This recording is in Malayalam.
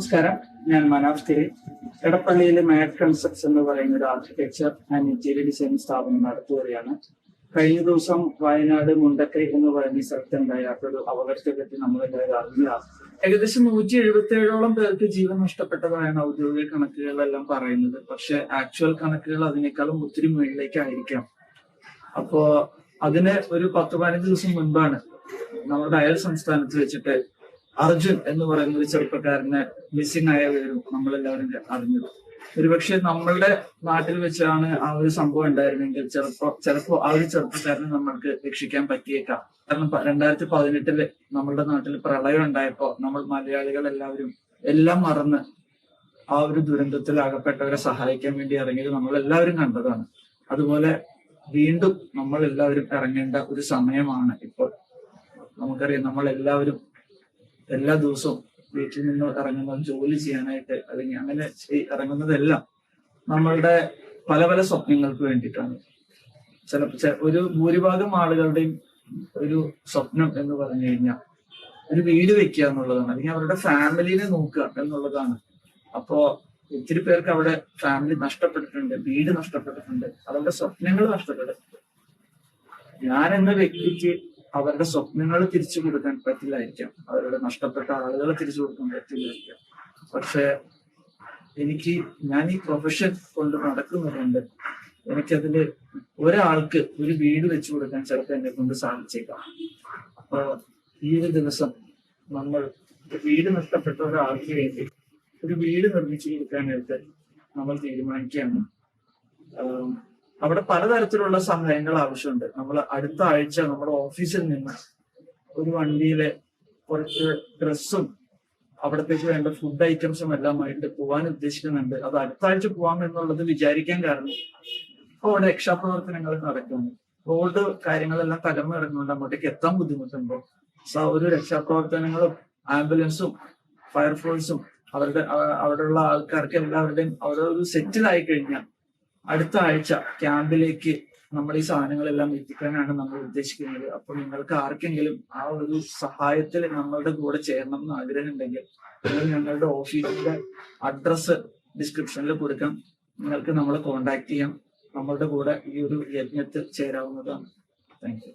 നമസ്കാരം. ഞാൻ മനോജ് തിരി. എടപ്പള്ളിയിലെ മേഡ് കൺസെപ്റ്റ്സ് എന്ന് പറയുന്ന ഒരു ആർക്കിടെക്ചർ ആൻഡ് ഇന്റീരിയർ ഡിസൈൻ സ്ഥാപനം നടത്തുകയാണ്. കഴിഞ്ഞ ദിവസം വയനാട് മുണ്ടക്കൈ എന്ന് പറയുന്ന സ്ഥലത്ത് സ്ഥലത്തുണ്ടായ ഒരു അപകടത്തെ പറ്റി നമ്മൾ അറിഞ്ഞതാണ്. ഏകദേശം നൂറ്റി എഴുപത്തി ഏഴോളം പേർക്ക് ജീവൻ നഷ്ടപ്പെട്ടതാണ് ഔദ്യോഗിക കണക്കുകളെല്ലാം പറയുന്നത്. പക്ഷെ ആക്ച്വൽ കണക്കുകൾ അതിനേക്കാളും ഒത്തിരി മുകളിലേക്കായിരിക്കാം. അപ്പോ അതിന് ഒരു പത്ത് പതിനഞ്ച് ദിവസം മുൻപാണ് നമ്മുടെ അയൽ സംസ്ഥാനത്ത് വെച്ചിട്ട് അർജുൻ എന്ന് പറയുന്ന ഒരു ചെറുപ്പക്കാരന് മിസ്സിംഗ് ആയ വിവരം നമ്മളെല്ലാവരും അറിഞ്ഞത് ഒരുപക്ഷെ നമ്മളുടെ നാട്ടിൽ വെച്ചാണ് ആ ഒരു സംഭവം ഉണ്ടായിരുന്നെങ്കിൽ ചിലപ്പോ ചിലപ്പോ ആ ഒരു ചെറുപ്പക്കാരനെ നമ്മൾക്ക് രക്ഷിക്കാൻ പറ്റിയേക്കാം. കാരണം രണ്ടായിരത്തി പതിനെട്ടിൽ നമ്മളുടെ നാട്ടിൽ പ്രളയം ഉണ്ടായപ്പോ നമ്മൾ മലയാളികൾ എല്ലാവരും എല്ലാം മറന്ന് ആ ഒരു ദുരന്തത്തിൽ അകപ്പെട്ടവരെ സഹായിക്കാൻ വേണ്ടി ഇറങ്ങിയത് നമ്മൾ എല്ലാവരും കണ്ടതാണ്. അതുപോലെ വീണ്ടും നമ്മൾ എല്ലാവരും ഇറങ്ങേണ്ട ഒരു സമയമാണ് ഇപ്പോൾ. നമുക്കറിയാം നമ്മൾ എല്ലാവരും എല്ലാ ദിവസവും വീട്ടിൽ നിന്ന് ഇറങ്ങുന്ന ജോലി ചെയ്യാനായിട്ട് അല്ലെങ്കിൽ അങ്ങനെ ഇറങ്ങുന്നതെല്ലാം നമ്മളുടെ പല പല സ്വപ്നങ്ങൾക്ക് വേണ്ടിയിട്ടാണ്. ചിലപ്പോ ഒരു ഭൂരിഭാഗം ആളുകളുടെയും ഒരു സ്വപ്നം എന്ന് പറഞ്ഞു കഴിഞ്ഞാൽ ഒരു വീട് വെക്കുക എന്നുള്ളതാണ്. അല്ലെങ്കിൽ അവരുടെ ഫാമിലിനെ നോക്കുക എന്നുള്ളതാണ്. അപ്പോ ഒത്തിരി പേർക്ക് അവിടെ ഫാമിലി നഷ്ടപ്പെട്ടിട്ടുണ്ട് വീട് നഷ്ടപ്പെട്ടിട്ടുണ്ട് അവരുടെ സ്വപ്നങ്ങൾ നഷ്ടപ്പെട്ടിട്ടുണ്ട് ഞാൻ എന്ന വ്യക്തിക്ക് അവരുടെ സ്വപ്നങ്ങൾ തിരിച്ചു കൊടുക്കാൻ പറ്റില്ലായിരിക്കാം. അവരുടെ നഷ്ടപ്പെട്ട ആളുകളെ തിരിച്ചു കൊടുക്കാൻ പറ്റില്ലായിരിക്കാം. പക്ഷെ എനിക്ക് ഞാൻ ഈ പ്രൊഫഷൻ കൊണ്ട് നടക്കുന്നതുകൊണ്ട് എനിക്കതിൽ ഒരാൾക്ക് ഒരു വീട് വെച്ചു കൊടുക്കാൻ ചിലപ്പോൾ എന്നെ കൊണ്ട് സാധിച്ചേക്കാം. അപ്പൊ ഈ ഒരു ദിവസം നമ്മൾ വീട് നഷ്ടപ്പെട്ട ഒരാൾക്ക് വേണ്ടി ഒരു വീട് നിർമ്മിച്ചു കൊടുക്കാനായിട്ട് നമ്മൾ തീരുമാനിക്കുകയാണ്. അവിടെ പലതരത്തിലുള്ള സഹായങ്ങൾ ആവശ്യമുണ്ട്. നമ്മൾ അടുത്ത ആഴ്ച നമ്മുടെ ഓഫീസിൽ നിന്ന് ഒരു വണ്ടിയിലെ കുറച്ച് ഡ്രസ്സും അവിടത്തേക്ക് വേണ്ട ഫുഡ് ഐറ്റംസും എല്ലാമായിട്ട് പോകാൻ ഉദ്ദേശിക്കുന്നുണ്ട്. അത് അടുത്ത ആഴ്ച പോവാം എന്നുള്ളത് വിചാരിക്കാൻ കാരണം അവിടെ രക്ഷാപ്രവർത്തനങ്ങൾ നടക്കുന്നു. റോഡ് കാര്യങ്ങളെല്ലാം തകർന്നിറങ്ങുന്നുണ്ട് അങ്ങോട്ടേക്ക് എത്താൻ ബുദ്ധിമുട്ടുണ്ട്. സോ ഒരു രക്ഷാപ്രവർത്തനങ്ങളും ആംബുലൻസും ഫയർഫോഴ്സും അവരുടെ അവിടെയുള്ള ആൾക്കാർക്ക് എല്ലാവരുടെയും അവരൊരു സെറ്റിൽ ആയി കഴിഞ്ഞാൽ അടുത്ത ആഴ്ച ക്യാമ്പിലേക്ക് നമ്മൾ ഈ സാധനങ്ങളെല്ലാം എത്തിക്കാനാണ് നമ്മൾ ഉദ്ദേശിക്കുന്നത്. അപ്പൊ നിങ്ങൾക്ക് ആർക്കെങ്കിലും ആ ഒരു സഹായത്തിൽ നമ്മളുടെ കൂടെ ചേരണം എന്ന് ആഗ്രഹം ഉണ്ടെങ്കിൽ നിങ്ങൾ ഞങ്ങളുടെ ഓഫീസിന്റെ അഡ്രസ്സ് ഡിസ്ക്രിപ്ഷനിൽ കൊടുക്കാം. നിങ്ങൾക്ക് നമ്മളെ കോണ്ടാക്ട് ചെയ്യാം. നമ്മളുടെ കൂടെ ഈ ഒരു യജ്ഞത്തിൽ ചേരാവുന്നതാണ്. Thank you.